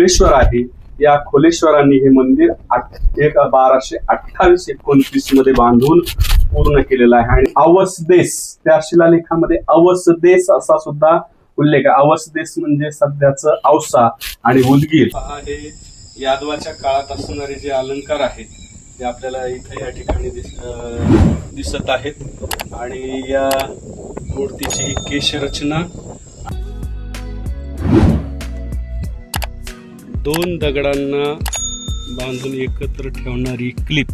खोलेश्वर आहे. या खोलेश्वरांनी हे मंदिर एक बाराशे अठ्ठावीस एकोणतीसमध्ये बांधून पूर्ण केलेलं आहे. आणि अवसदेस त्या शिलालेखामध्ये अवसदेस असा सुद्धा उल्लेख आहे. अवसदेस म्हणजे सध्याचं औसा आणि उदगीर. हे यादवाच्या काळात असणारे जे अलंकार आहेत ते आपल्याला इथे या ठिकाणी दिस- दिसत आहेत. आणि या मूर्तीची केशरचना दोन दगडांना बांधून एकत्र ठेवणारी क्लिप.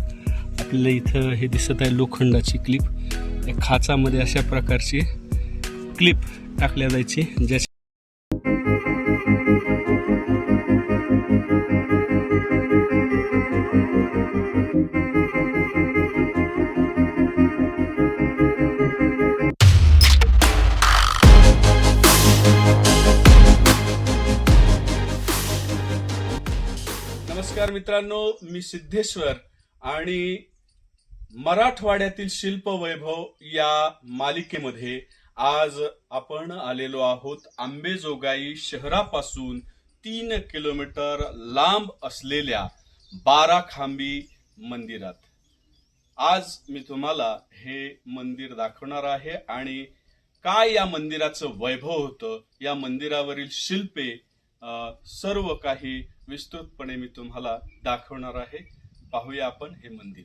आपल्याला इथं हे दिसत आहे लोखंडाची क्लिप. या खाचामध्ये अशा प्रकारची क्लिप टाकल्या जायची ज्याच्या नमस्कार मित्रांनो मी सिद्धेश्वर आणि मराठवाड्यातील शिल्प वैभव या मालिकेमध्ये आज आपण आलेलो आहोत. आंबेजोगाई शहरापासून तीन किलोमीटर लांब असलेल्या बारा खांबी मंदिरात. आज मी तुम्हाला हे मंदिर दाखवणार आहे आणि काय या मंदिराचं वैभव होतं या मंदिरावरील शिल्पे सर्व काही विस्तृतपणे मी तुम्हाला दाखवणार आहे. पाहूया आपण हे मंदिर.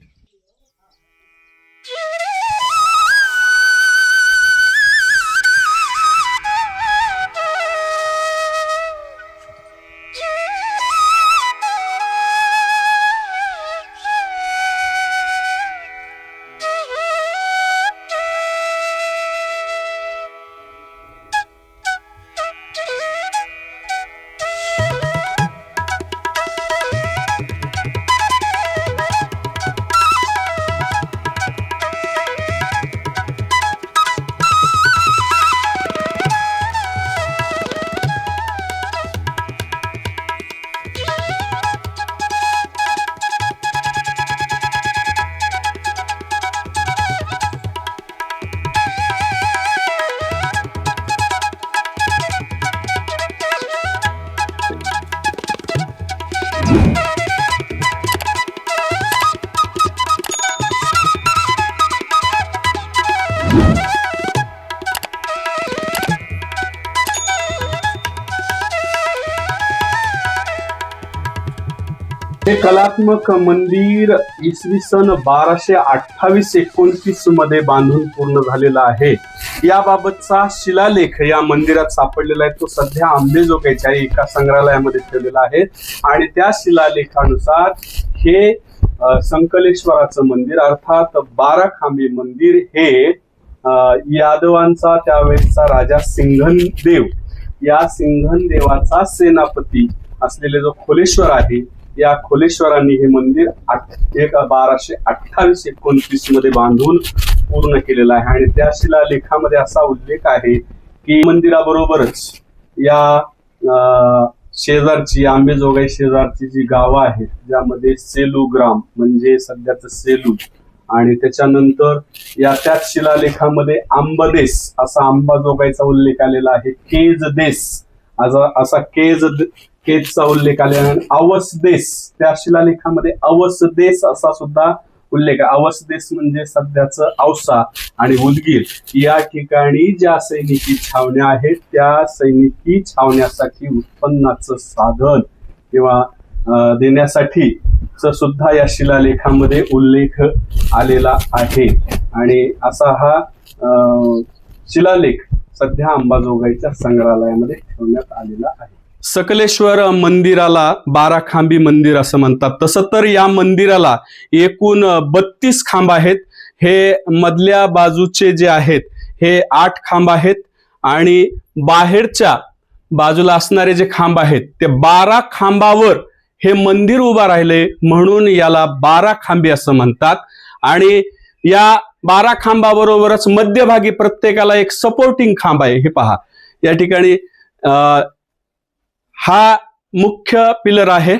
हे कलात्मक मंदिर इसवी सन बाराशे अठ्ठावीस एकोणतीसमध्ये बांधून पूर्ण झालेलं आहे. याबाबतचा शिलालेख या मंदिरात सापडलेला आहे. तो सध्या आंबेजोगाईच्या एका संग्रहालयामध्ये ठेवलेला आहे. आणि त्या शिलालेखानुसार हे संकलेश्वराचं मंदिर अर्थात बारा खांबी मंदिर हे यादवांचा त्यावेळेचा राजा सिंघन देव या सिंघन देवाचा सेनापती असलेले जो खोलेश्वर आहे या खोलेश्वरांनी हे मंदिर एक बाराशे अठ्ठावीस एकोणतीसमध्ये बांधून पूर्ण केलेलं आहे. आणि त्या शिलालेखामध्ये असा उल्लेख आहे की मंदिराबरोबरच या अं, शेजारची आंबेजोगाई शेजारची जी गावं आहेत ज्यामध्ये सेलू ग्राम म्हणजे सध्याचं सेलू आणि त्याच्यानंतर या त्याच शिलालेखामध्ये आंबदेस असा आंबाजोगाईचा उल्लेख आलेला आहे. केज देस असा असा केज केजचा उल्लेख आलेला अवस देस. त्या शिलालेखामध्ये अवस देश असा सुद्धा उल्लेख अवस देश म्हणजे सध्याचं औसा आणि उदगीर. या ठिकाणी ज्या सैनिकी छावण्या आहेत त्या सैनिकी छावण्यासाठी उत्पन्नाचं साधन किंवा देण्यासाठी सुद्धा या शिलालेखामध्ये उल्लेख आलेला आहे. आणि असा हा शिलालेख सध्या अंबाजोगाईच्या संग्रहालयामध्ये ठेवण्यात आलेला आहे. सकलेश्वर मंदिराला बारा खांबी मंदिर असं म्हणतात. तसं तर या मंदिराला एकूण बत्तीस खांब आहेत. हे मधल्या बाजूचे जे आहेत हे आठ खांब आहेत आणि बाहेरच्या बाजूला असणारे जे खांब आहेत ते बारा खांबावर हे मंदिर उभा राहिले म्हणून याला बारा खांबी असं म्हणतात. आणि या बारा खांबाबरोबरच मध्यभागी प्रत्येकाला एक सपोर्टिंग खांब आहे. हे पहा. या ठिकाणी हा मुख्य पिलर आहे.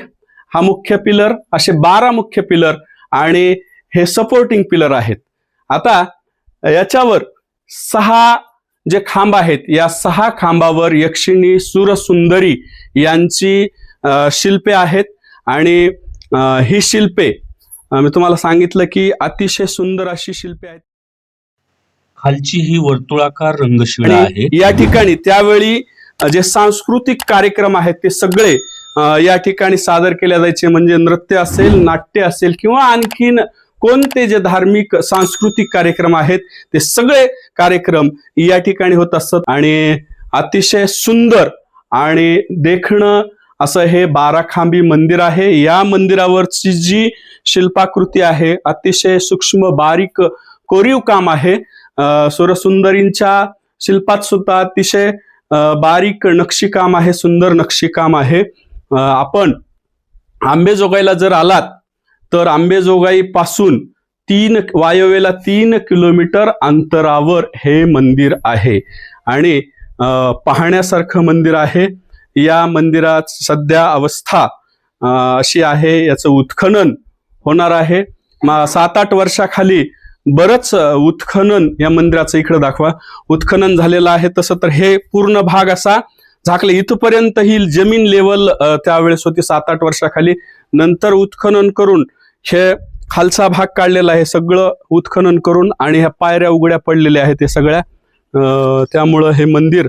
हा मुख्य पिलर असे बारा मुख्य पिलर आणि हे सपोर्टिंग पिलर आहेत. आता याच्यावर सहा जे खांब आहेत या सहा खांबावर यक्षिणी सुरसुंदरी यांची शिल्पे आहेत आणि ही शिल्पे मी तुम्हाला सांगितलं की अतिशय सुंदर अशी शिल्पे आहेत. खालची ही वर्तुळाकार रंगशिळा आहे. या ठिकाणी त्यावेळी जे सांस्कृतिक कार्यक्रम आहेत ते सगळे या ठिकाणी सादर केले जायचे. म्हणजे नृत्य असेल नाट्य असेल किंवा आणखीन कोणते जे धार्मिक सांस्कृतिक कार्यक्रम आहेत ते सगळे कार्यक्रम या ठिकाणी होत असतात आणि अतिशय सुंदर आणि देखणं असं हे बाराखांबी मंदिर आहे. या मंदिरावरची जी शिल्पाकृती आहे अतिशय सूक्ष्म बारीक कोरीव काम आहे. सुरसुंदरींच्या शिल्पात सुद्धा अतिशय बारीक नक्षीकाम आहे सुंदर नक्षीकाम आहे. आपण आंबेजोगाईला जर आलात तर आंबेजोगाई पासून तीन वायव्येला तीन किलोमीटर अंतरावर हे मंदिर आहे. आणि पाहण्यासारखं मंदिर आहे. या मंदिरात सध्या अवस्था अशी आहे याचं उत्खनन होणार आहे. मा- सात आठ वर्षाखाली बरंच उत्खनन या मंदिराचं इकडं दाखवा. उत्खनन झालेलं आहे तसं तर हे पूर्ण भाग असा झाकले. इथपर्यंत ही जमीन लेवल त्यावेळेस होती सात आठ वर्षाखाली. नंतर उत्खनन करून हे खालचा भाग काढलेला आहे. सगळं उत्खनन करून आणि ह्या पायऱ्या उघड्या पडलेल्या आहेत हे सगळ्या. त्यामुळं हे मंदिर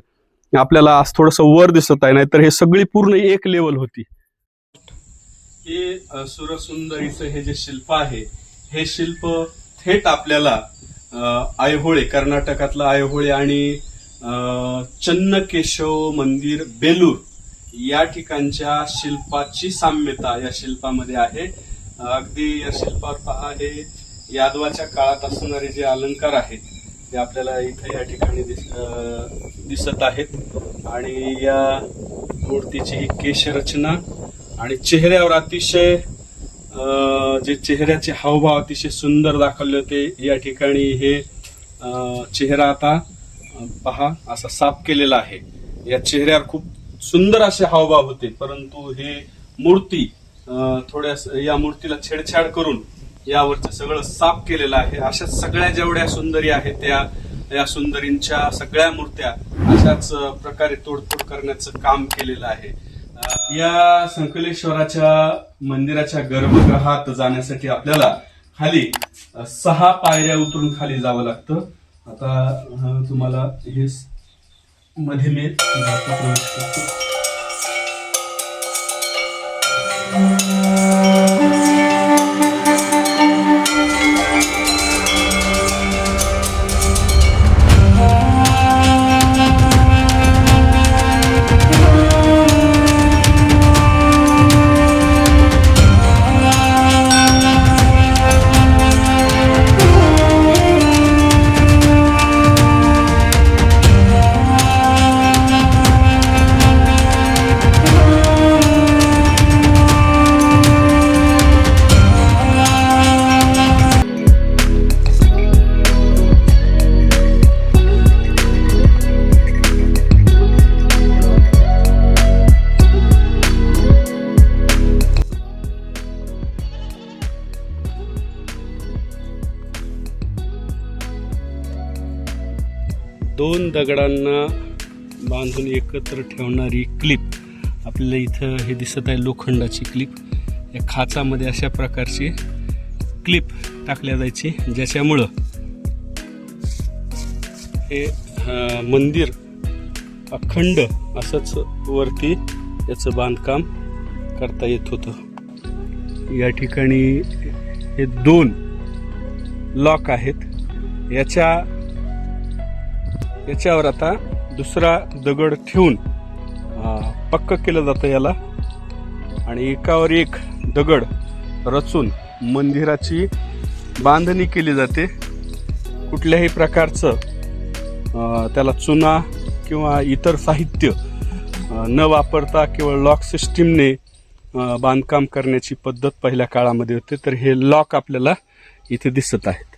आपल्याला आज थोडंसं वर दिसत आहे. नाहीतर हे सगळी पूर्ण एक लेवल होती. हे सुरसुंदरीचं हे जे शिल्प आहे हे शिल्प थेट आपल्याला आयहोळे कर्नाटकातलं आयहोळे आणि चन्नकेशव मंदिर बेलूर या ठिकाणच्या शिल्पाची साम्यता या शिल्पामध्ये आहे. अगदी या शिल्पावर पहा हे यादवाच्या काळात असणारे जे अलंकार आहेत ते आपल्याला इथे या ठिकाणी दिस दिसत आहेत. आणि या मूर्तीची ही केशरचना आणि चेहऱ्यावर अतिशय जे चेहऱ्याचे हावभाव अतिशय सुंदर दाखवले होते या ठिकाणी हे चेहरा आता पहा असा साफ केलेला आहे. या चेहऱ्यावर खूप सुंदर असे हावभाव होते परंतु हे मूर्ती थोड्यास या मूर्तीला छेडछाड करून यावरचं सगळं साफ केलेलं आहे. अशा सगळ्या जेवढ्या सुंदरी आहेत त्या या सुंदरींच्या सगळ्या मूर्त्या अशाच प्रकारे तोडफोड करण्याचं काम केलेलं आहे. या संकलेश्वराच्या मंदिराच्या गर्भगृहात जाण्यासाठी आपल्याला खाली सहा पायऱ्या उतरून खाली जावं लागतं. आता तुम्हाला हे मध्ये मी प्रवेश करतो. दगडांना बांधून एकत्र ठेवणारी क्लिप. आपल्याला इथं हे दिसत आहे लोखंडाची क्लिप. या खाचामध्ये अशा प्रकारची क्लिप टाकल्या जायची ज्याच्यामुळं हे मंदिर अखंड असंच वरती याचं बांधकाम करता येत होतं. या ठिकाणी हे दोन लॉक आहेत. याच्या याच्यावर आता दुसरा दगड ठेवून पक्क केलं जातं याला. आणि एकावर एक दगड रचून मंदिराची बांधणी केली जाते. कुठल्याही प्रकारचं त्याला चुना किंवा इतर साहित्य न वापरता केवळ लॉक सिस्टीमने बांधकाम करण्याची पद्धत पहिल्या काळामध्ये होते तर हे लॉक आपल्याला इथे दिसत आहे.